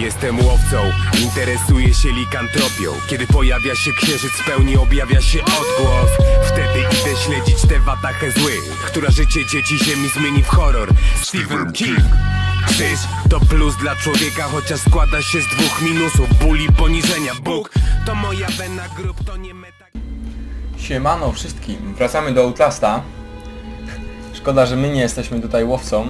Jestem łowcą, interesuję się likantropią. Kiedy pojawia się księżyc w pełni objawia się odgłos. Wtedy idę śledzić tę watachę złych Która życie dzieci ziemi zmieni w horror. Stephen King. Krzyż to plus dla człowieka, chociaż składa się z dwóch minusów. Ból i poniżenia Bóg. To moja wena grób, to nie meta... Siemano wszystkim, wracamy do Outlasta. Szkoda, że my nie jesteśmy tutaj łowcą.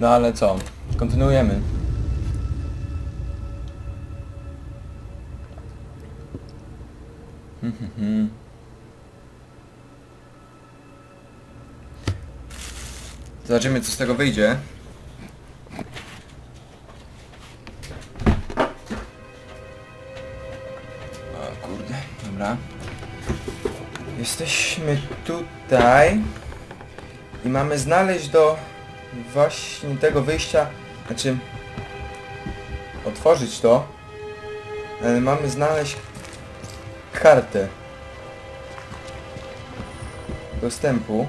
No ale co, kontynuujemy. Mhm. Zobaczymy co z tego wyjdzie. O kurde, dobra. Jesteśmy tutaj i mamy znaleźć do właśnie tego wyjścia, znaczy otworzyć to, ale mamy znaleźć kartę dostępu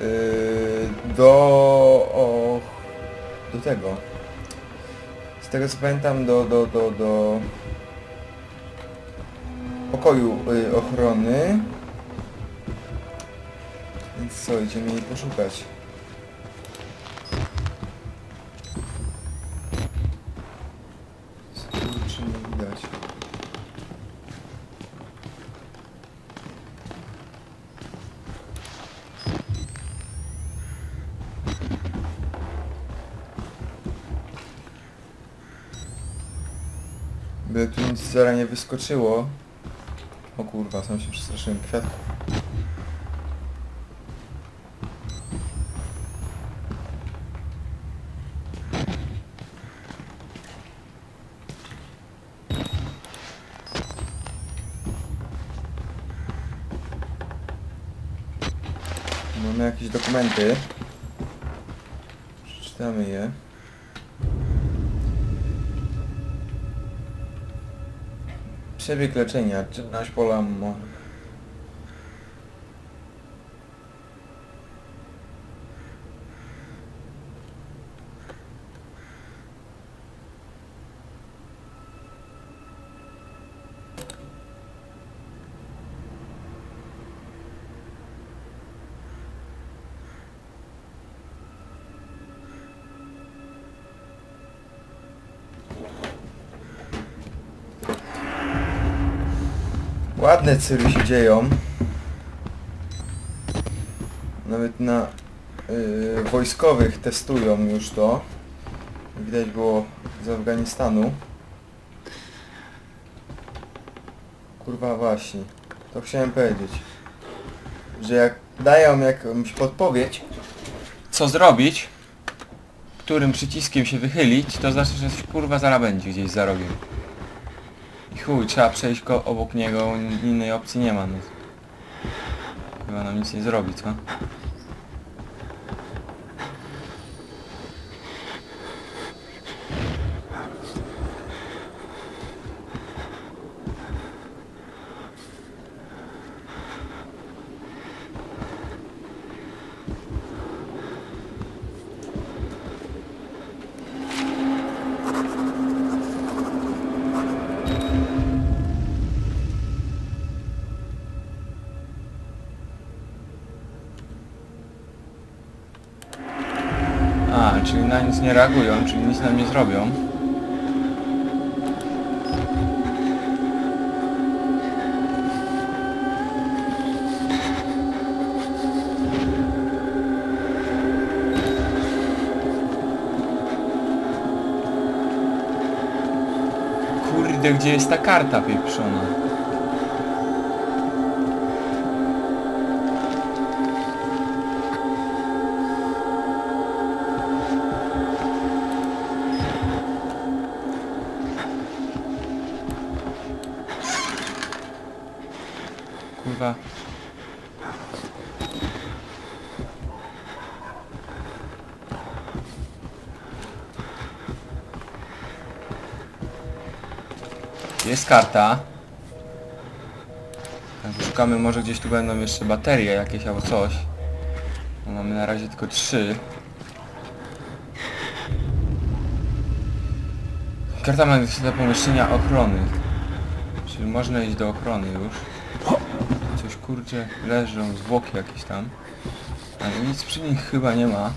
yy, do o, do tego z tego co pamiętam do do do do pokoju y, ochrony. Więc co, idziemy jej poszukać. By tu nic zaraz nie wyskoczyło. O kurwa, sam się przestraszyłem kwiatku. Mamy jakieś dokumenty. Przeczytamy je. Przebieg leczenia, czynność pola Ładne cyry się dzieją. Nawet na yy, wojskowych testują już to. Widać było z Afganistanu. Kurwa właśnie. To chciałem powiedzieć. Że jak dają jakąś podpowiedź, co zrobić, którym przyciskiem się wychylić, to znaczy, że coś kurwa zaraz będzie gdzieś za rogiem. Chuj, trzeba przejść ko obok niego, innej opcji nie ma, no. Chyba nam nic nie zrobi, co? A, czyli na nic nie reagują, czyli nic nam nie zrobią. Kurde, gdzie jest ta karta pieprzona? Kurwa. Jest karta. Szukamy, może gdzieś tu będą jeszcze baterie jakieś albo coś. No, mamy na razie tylko trzy. Karta magnesyczna pomieszczenia ochrony. Czyli można iść do ochrony już. Kurczę leżą, zwłoki jakieś tam. Ale nic przy nich chyba nie ma.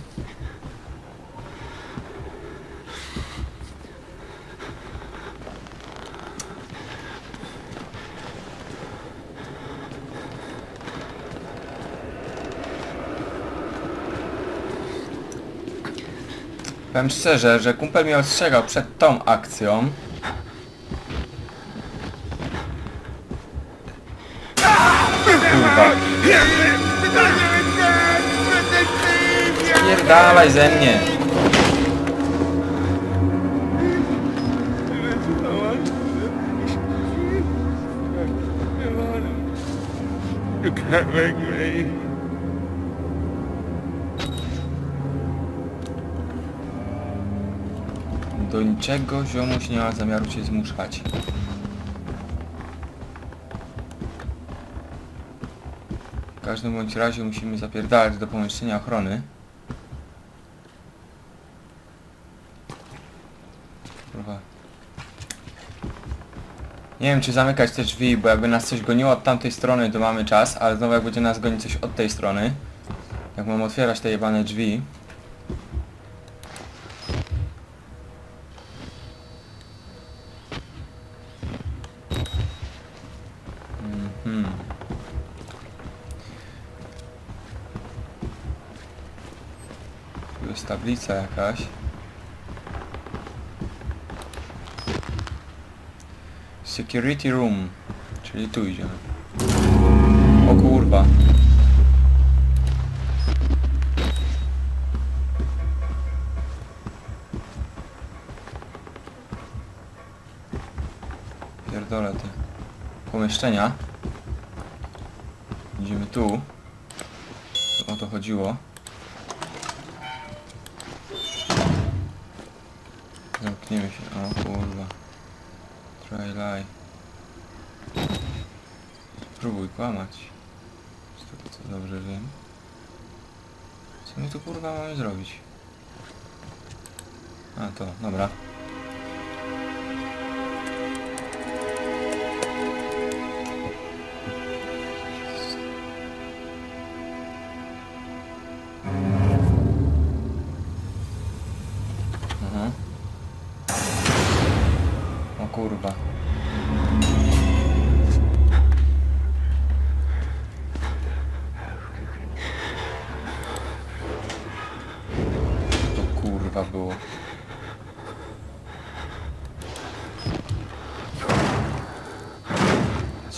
Powiem szczerze, że kumpel mnie ostrzegał przed tą akcją. Kurwa. Spierdalaj ze mnie. You can't make me. Do niczego ziomuś nie ma zamiaru cię zmuszać. W każdym bądź razie musimy zapierdalać do pomieszczenia ochrony. Kurwa. Nie wiem czy zamykać te drzwi, bo jakby nas coś goniło od tamtej strony to mamy czas, ale znowu jak będzie nas gonić coś od tej strony. Jak mam otwierać te jebane drzwi. Tu jest tablica jakaś. Security room, czyli tu idziemy. O kurwa. Pierdolę ty. Pomieszczenia. Idziemy tu. O to chodziło. Zamkniemy się. O kurwa. Try lie. Spróbuj kłamać. Z tego co dobrze wiem. Co my tu kurwa mamy zrobić? A to, dobra.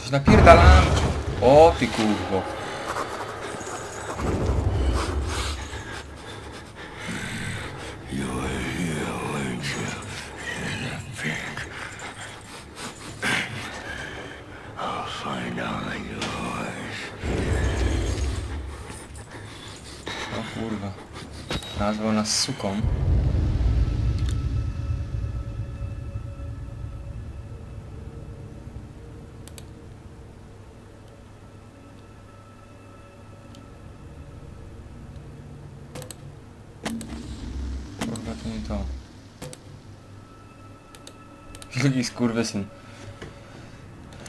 Coś napierdalam! O ty kurwo! O kurwa. Nazwał nas suką. Nie to. Drugi skurwysyn.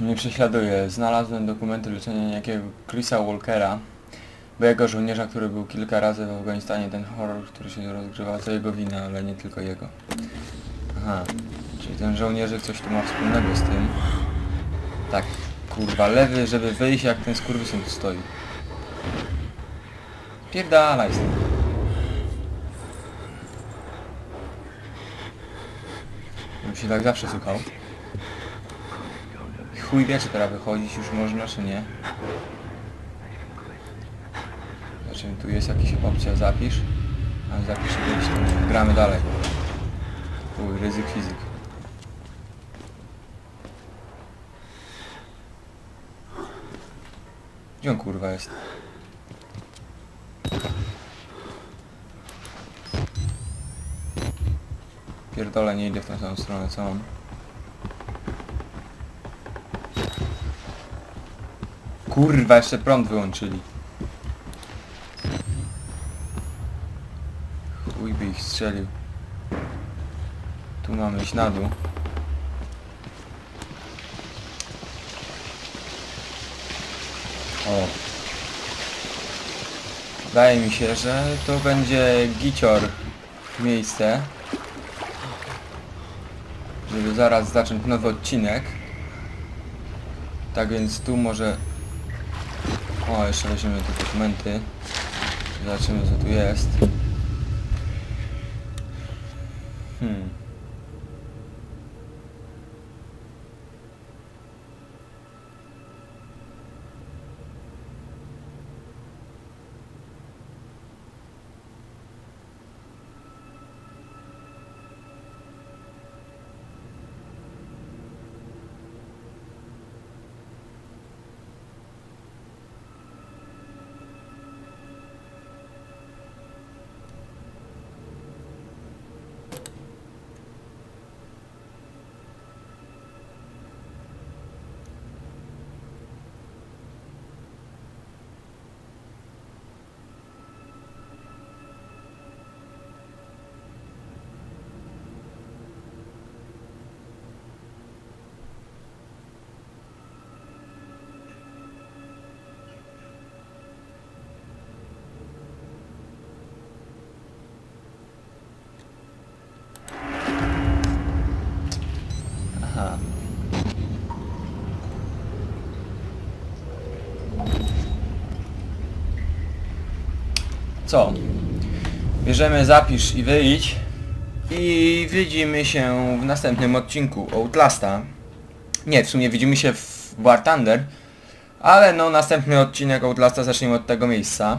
Mnie prześladuje. Znalazłem dokumenty leczenia niejakiego Chrisa Walkera. Byłego żołnierza, który był kilka razy w Afganistanie, ten horror, który się rozgrywa, to jego wina, ale nie tylko jego. Aha, czyli ten żołnierzyk coś tu ma wspólnego z tym. Tak, kurwa, lewy, żeby wyjść jak ten skurwysyn tu stoi. Pierdalaj z tym. Bym się tak zawsze słuchał. Chuj wie, czy teraz wychodzić już można, czy nie. Znaczy tu jest jakaś opcja zapisz, a zapisz wyjść, to gramy dalej. Uj, ryzyk fizyk. Gdzie on kurwa jest? Pierdolę, nie idę w tą samą stronę co on. Kurwa, jeszcze prąd wyłączyli. Chuj by ich strzelił. Tu mamy iść na dół. O. Wydaje mi się, że to będzie gicior miejsce. Żeby zaraz zacząć nowy odcinek. Tak więc tu może... O, jeszcze weźmiemy te dokumenty. Zobaczymy co tu jest. Hmm. Aha. Co? Bierzemy zapisz i wyjdź i widzimy się w następnym odcinku Outlasta. Nie, w sumie widzimy się w War Thunder, ale no następny odcinek Outlasta zaczniemy od tego miejsca.